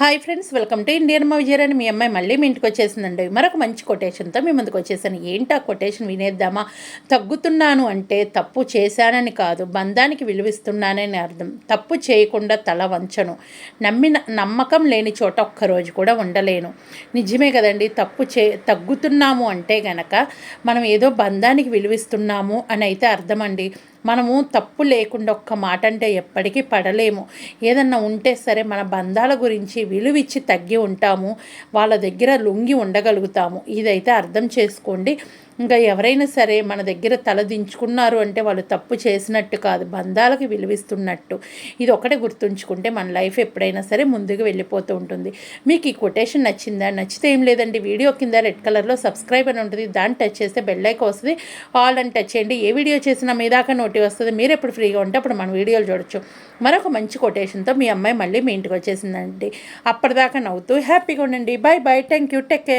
Hi friends welcome to Indian Vijayarani మీ అమ్మాయి మళ్ళీ మీ ఇంటికి వచ్చేసిందండి. మరొక మంచి కొటేషన్తో మీ ముందుకు వచ్చేసాను. ఏంటి ఆ కొటేషన్ వినేద్దామా? తగ్గుతున్నాను అంటే తప్పు చేశానని కాదు బంధానికి విలువిస్తున్నానని అర్థం. తప్పు చేయకుండా తల వంచను. నమ్మిన నమ్మకం లేని చోట ఒక్కరోజు కూడా ఉండలేను. నిజమే కదండి తప్పు చే తగ్గుతున్నాము అంటే గనక మనం ఏదో బంధానికి విలువిస్తున్నాము అని అయితే అర్థమండి. మనము తప్పు లేకుండా ఒక్క మాట అంటే ఎప్పటికీ పడలేము. ఏదన్నా ఉంటే సరే మన బంధాల గురించి విలువిచ్చి తగ్గి ఉంటాము. వాళ్ళ దగ్గర లొంగి ఉండగలుగుతాము. ఇదైతే అర్థం చేసుకోండి. ఇంకా ఎవరైనా సరే మన దగ్గర తల దించుకున్నారు అంటే వాళ్ళు తప్పు చేసినట్టు కాదు బంధాలకు విలువిస్తున్నట్టు. ఇది ఒకటే గుర్తుంచుకుంటే మన లైఫ్ ఎప్పుడైనా సరే ముందుకు వెళ్ళిపోతూ ఉంటుంది. మీకు ఈ కొటేషన్ నచ్చిందా? నచ్చితే ఏం లేదండి. వీడియో కింద రెడ్ కలర్లో సబ్స్క్రైబ్ అని ఉంటుంది. దాన్ని టచ్ చేస్తే బెల్ ఐకాన్ వస్తుంది. ఆల్ అని టచ్ చేయండి. ఏ వీడియో చేసినా మీ దాకా నోటి వస్తుంది. మీరు ఎప్పుడు ఫ్రీగా ఉంటే అప్పుడు మన వీడియోలు చూడొచ్చు. మరొక మంచి కొటేషన్తో మీ అమ్మాయి మళ్ళీ మీ ఇంటికి వచ్చేసిందండి. అప్పటిదాకా నవ్వుతూ హ్యాపీగా ఉండండి. Bye bye thank you. Take care.